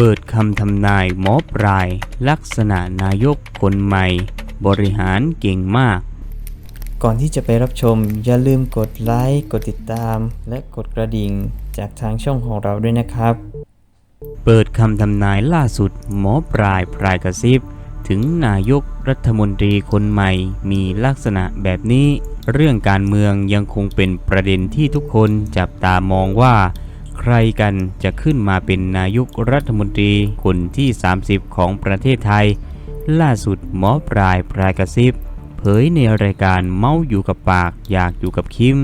เปิดคำทำนายหมอปลาย ลักษณะนายกคนใหม่ บริหารเก่งมาก ก่อนที่จะไปรับชม อย่าลืมกดไลค์กดติดตาม และกดกระดิ่ง จากทางช่องของเราด้วยนะครับ เปิดคำทำนายล่าสุดหมอปลายพรายกระซิบ ถึงนายกรัฐมนตรีคนใหม่ มีลักษณะแบบนี้ เรื่องการเมืองยังคงเป็นประเด็นที่ทุกคนจับตามองว่าใค รกันจะขึ้นมาเป็นนายกรัฐมนตรีคนที่ 30 ของประเทศไทย ล่าสุดหมอปลายพรายกระซิบ เผยในรายการเมาอยู่กับปากอยากอยู่กับคิม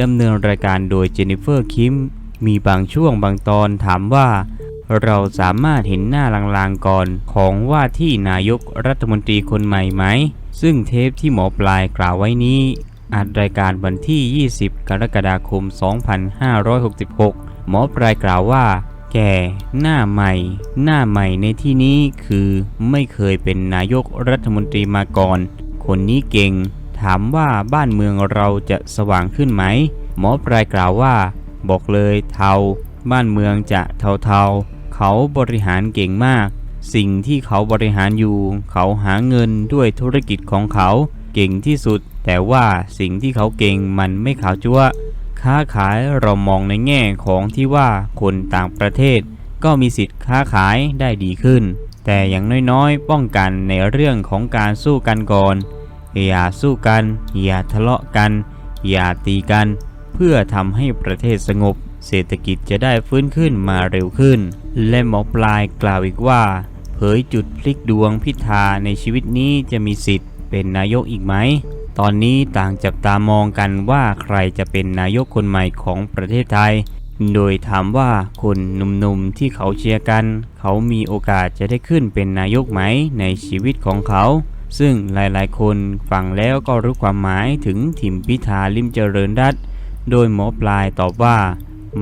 ดำเนินรายการโดยเจนนิเฟอร์คิมมีบางช่วงบางตอนถามว่า เราสามารถเห็นหน้าลางๆก่อนของว่าที่นายกรัฐมนตรีคนใหม่ไหม ซึ่งเทปที่หมอปลายกล่าวไว้นี้อัดรายการวันที่ 20 กรกฎาคม 2566 หมอปลายกล่าวว่า แก่หน้าใหม่ หน้าใหม่ในที่นี้คือไม่เคยเป็นนายกรัฐมนตรีมาก่อน คนนี้เก่ง ถามว่าบ้านเมืองเราจะสว่างขึ้นไหม หมอปลายกล่าวว่า บอกเลยเทา บ้านเมืองจะเทาๆ เขาบริหารเก่งมาก สิ่งที่เขาบริหารอยู่ เขาหาเงินด้วยธุรกิจของเขา เก่งที่สุด แต่ว่าสิ่งที่เขาเก่งมันไม่ขาวจั๊ว ค้าขายเรามองในแง่ของที่ว่าคนต่างประเทศ ก็มีสิทธิ์ค้าขายได้ดีขึ้น แต่อย่างน้อยๆ ป้องกันในเรื่องของการสู้กันก่อน อย่าสู้กัน อย่าทะเลาะกัน อย่าตีกัน เพื่อทำให้ประเทศสงบ เศรษฐกิจจะได้ฟื้นขึ้นมาเร็วขึ้น และหมอปลายกล่าวอีกว่า เผยจุดพลิกดวงพิธาในชีวิตนี้จะมีสิทธิ์เป็นนายกอีกไหม ตอนนี้ต่างจับตามองกันว่าใครจะเป็นนายกคนใหม่ของประเทศไทย โดยถามว่าคนหนุ่มๆที่เขาเชียร์กัน เขามีโอกาสจะได้ขึ้นเป็นนายกไหมในชีวิตของเขา ซึ่งหลายๆ คนฟังแล้วก็รู้ความหมายถึงทิมพิธาลิมเจริญรัตโดยหมอปลายตอบว่า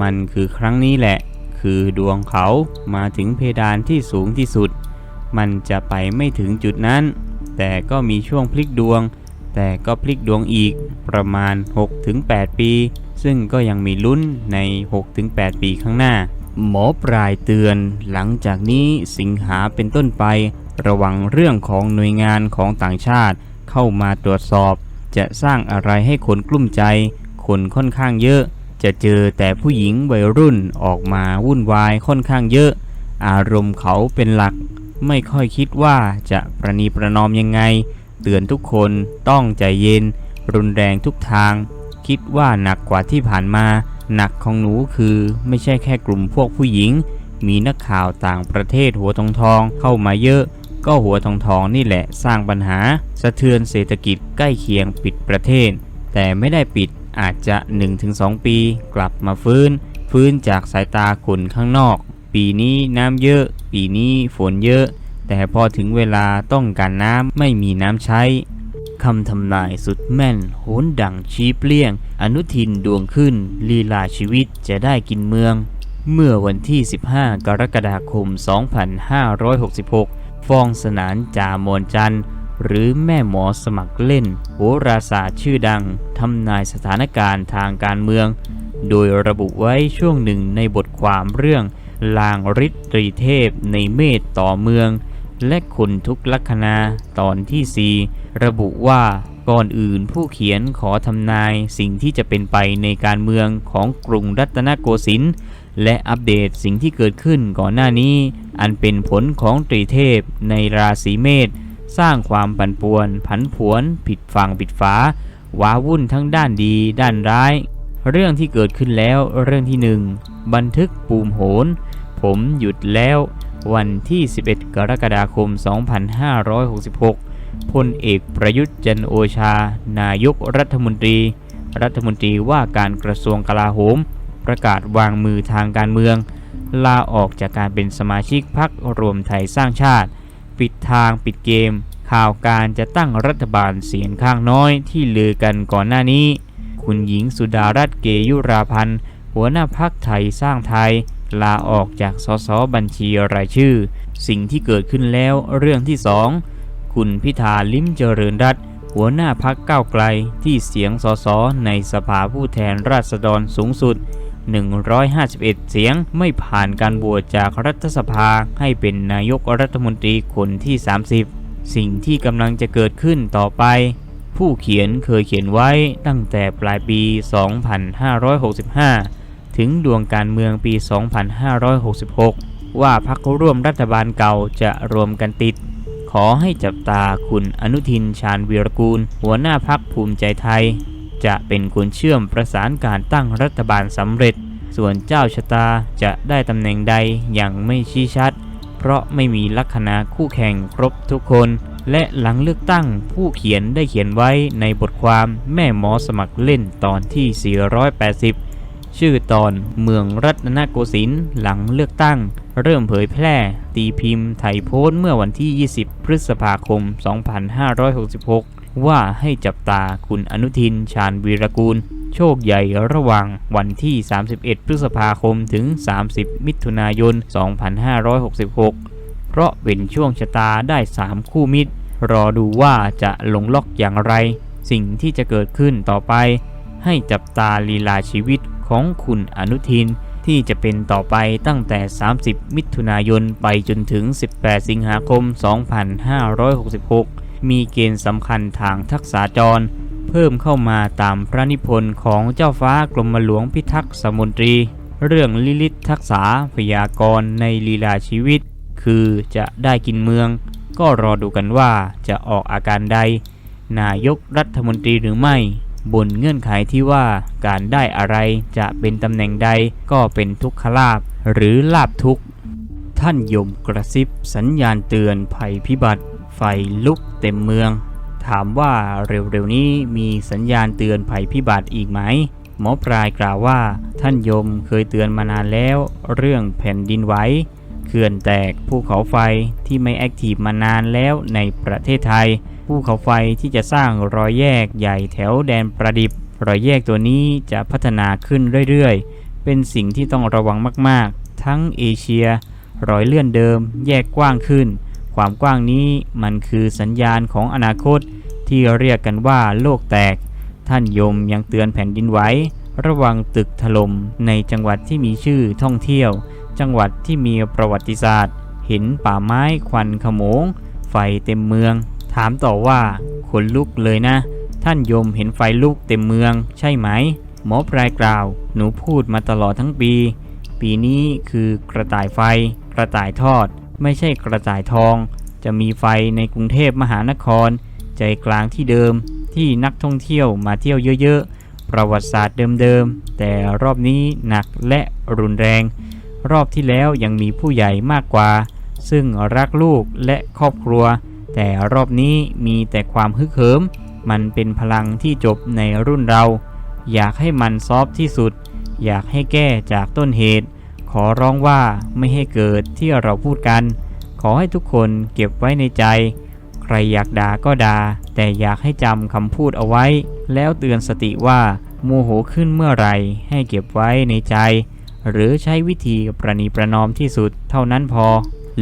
มันคือครั้งนี้แหละ คือดวงเขามาถึงเพดานที่สูงที่สุด มันจะไปไม่ถึงจุดนั้น แต่ก็มีช่วงพลิกดวง แต่ก็พลิกดวงอีกประมาณ 6-8 ปี ซึ่งก็ยังมีลุ้นใน 6-8 ปีข้างหน้า หมอปลายเตือน หลังจากนี้สิงหาเป็นต้นไป ระวังเรื่องของหน่วยงานของต่างชาติ เข้ามาตรวจสอบ จะสร้างอะไรให้คนกลุ้มใจ คนค่อนข้างเยอะ จะเจอแต่ผู้หญิงวัยรุ่นออกมาวุ่นวายค่อนข้างเยอะ อารมณ์เขาเป็นหลัก ไม่ค่อยคิดว่าจะประนีประนอมยังไง เตือนทุกคนต้องใจเย็น รุนแรงทุกทาง คิดว่าหนักกว่าที่ผ่านมา หนักของหนูคือไม่ใช่แค่กลุ่มพวกผู้หญิง มีนักข่าวต่างประเทศหัวทองทองเข้ามาเยอะ ก็หัวทองทองนี่แหละสร้างปัญหา สะเทือนเศรษฐกิจใกล้เคียงปิดประเทศ แต่ไม่ได้ปิดอาจจะ 1-2 ปีกลับมาฟื้น ฟื้นจากสายตาคนข้างนอก ปีนี้น้ำเยอะ ปีนี้ฝนเยอะ แต่พอถึงเวลาต้องการน้ำไม่มีน้ำใช้คำทำนายสุดแม่น โหนดังชี้เปลี่ยง อนุทินดวงขึ้น ลีลาชีวิตจะได้กินเมือง เมื่อวันที่ 15 กรกฎาคม 2566 ฟองสนานจามวลจันทร์ หรือแม่หมอสมัครเล่น โหราศาสตร์ชื่อดัง ทำนายสถานการณ์ทางการเมือง โดยระบุไว้ช่วงหนึ่งในบทความเรื่อง ลางฤทธิ์ตรีเทพในเมตต่อเมือง และคนทุกลัคนาตอนที่ 4 ระบุว่าก่อนอื่นผู้เขียนขอทำนายสิ่งที่จะเป็นไปในการเมืองของกรุงรัตนโกสินทร์และอัปเดตสิ่งที่เกิดขึ้นก่อนหน้านี้ อันเป็นผลของตรีเทพในราศีเมษสร้างความปั่นป่วน ผันผวน ผิดฝั่งผิดฝาว้าวุ่นทั้งด้านดีด้านร้าย เรื่องที่เกิดขึ้นแล้วเรื่องที่หนึ่งบันทึกปูมโหน ผมหยุดแล้ว วันที่ 11 กรกฎาคม 2566 พลเอกประยุทธ์จันโอชา นายกรัฐมนตรี รัฐมนตรีว่าการกระทรวงกลาโหม ประกาศวางมือทางการเมือง ลาออกจากการเป็นสมาชิกพรรครวมไทยสร้างชาติ ปิดทางปิดเกม ข่าวการจะตั้งรัฐบาลเสียงข้างน้อยที่ลือกันก่อนหน้านี้ คุณหญิงสุดารัตน์เกยุราพันธ์หัวหน้าพักไทยสร้างไทย ลาออกจากสสบัญชีรายชื่อ สิ่งที่เกิดขึ้นแล้วเรื่องที่สองคุณพิธาลิ้มเจริญรัตหัวหน้าพักก้าวไกลที่เสียงสสในสภาผู้แทนราษฎรสูงสุด 151 เสียงไม่ผ่านการโหวตจากรัฐสภาให้เป็นนายกรัฐมนตรีคนที่ 30 สิ่งที่กำลังจะเกิดขึ้นต่อไป ผู้เขียนเคยเขียนไว้ตั้งแต่ปลายปี 2565 ถึงดวงการเมืองปี 2566 ว่าพรรคร่วมรัฐบาลเก่าจะรวมกันติด ขอให้จับตาคุณอนุทินชาญวีรกูล หัวหน้าพักภูมิใจไทย จะเป็นคนเชื่อมประสานการตั้งรัฐบาลสำเร็จ ส่วนเจ้าชะตาจะได้ตำแหน่งใดอย่างไม่ชี้ชัด เพราะไม่มีลัคนาคู่แข่งครบทุกคนและหลังเลือกตั้งผู้เขียนได้เขียนไว้ในบทความแม่หมอสมัครเล่นตอนที่ 480 ชื่อตอนเมืองรัตนโกสินทร์หลังเลือกตั้ง เริ่มเผยแพร่ ตีพิมพ์ไทยโพสต์เมื่อวันที่ 20 พฤษภาคม 2566 ว่าให้จับตาคุณอนุทินชาญวีรกูล โชคใหญ่ระหว่างวันที่ 31 พฤษภาคมถึง 30 มิถุนายน 2566 เพราะเป็นช่วงชะตาได้ 3 คู่มิตร รอดูว่าจะลงล็อกอย่างไร สิ่งที่จะเกิดขึ้นต่อไป ให้จับตาลีลาชีวิตของคุณอนุทิน ที่จะเป็นต่อไปตั้งแต่ 30 มิถุนายนไปจนถึง 18 สิงหาคม 2566 มีเกณฑ์สำคัญทางทักษาจร เพิ่มเข้ามาตามพระนิพนธ์ของเจ้าฟ้ากรมหลวงพิทักษ์สมุนตรี เรื่องลิลิตทักษาพยากรณ์ในลีลาชีวิต คือจะได้กินเมือง ก็รอดูกันว่าจะออกอาการใด นายกรัฐมนตรีหรือไม่ บนเงื่อนไขที่ว่าการได้อะไรจะเป็นตำแหน่งใดก็เป็นทุกขลาบหรือลาบทุกท่านยมกระซิบสัญญาณเตือนภัยพิบัติ ไฟลุกเต็มเมือง ถามว่าเร็วๆนี้มีสัญญาณเตือนภัยพิบัติอีกไหม หมอปลายกล่าวว่า ท่านยมเคยเตือนมานานแล้ว เรื่องแผ่นดินไหวเขื่อนแตกภูเขาไฟที่ไม่แอคทีฟมานานแล้วในประเทศไทยภูเขาไฟที่จะสร้างรอยแยกใหญ่แถวแดนประดิบรอยแยกตัวนี้จะพัฒนาขึ้นเรื่อยๆ เป็นสิ่งที่ต้องระวังมากๆ ทั้งเอเชีย รอยเลื่อนเดิม แยกกว้างขึ้น ความกว้างนี้มันคือสัญญาณของอนาคต ที่เรียกกันว่าโลกแตก ท่านยมยังเตือนแผ่นดินไหวระวังตึกถล่มในจังหวัดที่มีชื่อท่องเที่ยว จังหวัดที่มีประวัติศาสตร์เห็นป่าไม้ควันขโมง ไฟเต็มเมือง ถามต่อว่าขนลุกเลยนะ ท่านยมเห็นไฟลุกเต็มเมือง ใช่ไหม หมอปลายกล่าว หนูพูดมาตลอดทั้งปี ปีนี้คือกระต่ายไฟ กระต่ายทอด ไม่ใช่กระต่ายทอง จะมีไฟในกรุงเทพมหานคร ใจกลางที่เดิมที่นักท่องเที่ยวมาเที่ยวเยอะๆ ประวัติศาสตร์เดิมๆ แต่รอบนี้หนักและรุนแรง รอบที่แล้วยังมีผู้ใหญ่มากกว่า ซึ่งรักลูกและครอบครัว แต่รอบนี้มีแต่ความฮึกเหิม มันเป็นพลังที่จบในรุ่นเรา อยากให้มันซอฟที่สุด อยากให้แก้จากต้นเหตุ ขอร้องว่าไม่ให้เกิดที่เราพูดกัน ขอให้ทุกคนเก็บไว้ในใจ ใครอยากด่าก็ด่า แต่อยากให้จำคำพูดเอาไว้ แล้วเตือนสติว่าโมโหขึ้นเมื่อไรให้เก็บไว้ในใจ หรือใช้วิธีประนีประนอมที่สุดเท่านั้นพอ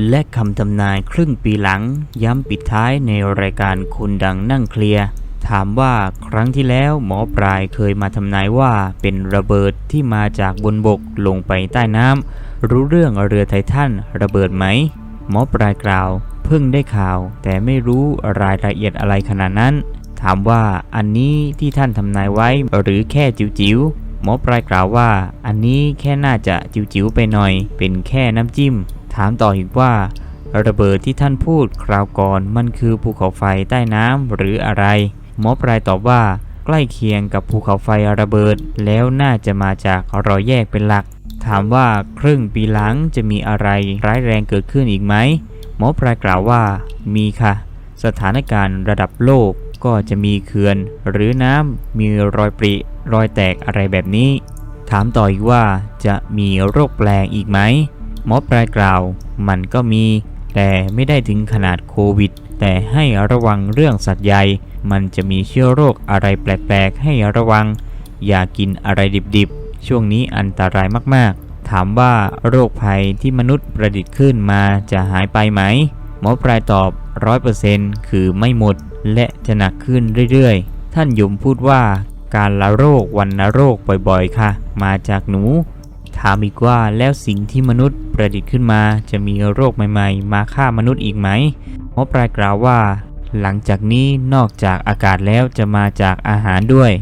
และคำทำนายครึ่งปีหลัง ย้ำปิดท้ายในรายการคนดังนั่งเคลียร์ถามว่าครั้งที่แล้วหมอปลายเคยมาทำนายว่าเป็นระเบิดที่มาจากบนบกลงไปใต้น้ำรู้เรื่องเรือไททันระเบิดไหม หมอปลายกล่าว เพิ่งได้ข่าว แต่ไม่รู้รายละเอียดอะไรขนาดนั้น ถามว่าอันนี้ที่ท่านทำนายไว้หรือแค่จิ๋วๆหมอปลายกล่าวว่า อันนี้แค่น่าจะจิ๋วๆไปหน่อย เป็นแค่น้ำจิ้มามต่ออีกว่า ระเบิดที่ท่านพูดคราวก่อนมันคือภูเขาไฟใต้น้ำหรืออะไร หมอปลายตอบว่าใกล้เคียงกับภูเขาไฟระเบิด แล้วน่าจะมาจากรอยแยกเป็นหลัก ถามว่าครึ่งปีหลังจะมีอะไรร้ายแรงเกิดขึ้นอีกไหมหมอปลายกล่าวว่ามีค่ะ สถานการณ์ระดับโลกก็จะมีเขื่อน หรือน้ำมีรอยปริ รอยแตกอะไรแบบนี้ ถามต่ออีกว่าจะมีโรคแปลงอีกไหม หมอปลายกล่าว มันก็มี แต่ไม่ได้ถึงขนาดโควิด แต่ให้ระวังเรื่องสัตว์ใหญ่ มันจะมีเชื้อโรคอะไรแปลกๆ ให้ระวัง อย่ากินอะไรดิบๆ ช่วงนี้อันตรายมากๆ ถามว่าโรคภัยที่มนุษย์ประดิษฐ์ขึ้นมาจะหายไปไหม หมอปลายตอบ100%คือไม่หมด และจะหนักขึ้นเรื่อยๆ ท่านยมพูดว่าการละโรควันละโรคบ่อยๆ ค่ะ มาจากหนู ถามอีกว่าแล้วสิ่งที่มนุษย์ประดิษฐ์ขึ้นมาจะมีโรคใหม่ๆ มาฆ่ามนุษย์อีกไหมหมอปลายกล่าวว่า หลังจากนี้นอกจากอากาศแล้วจะมาจากอาหารด้วย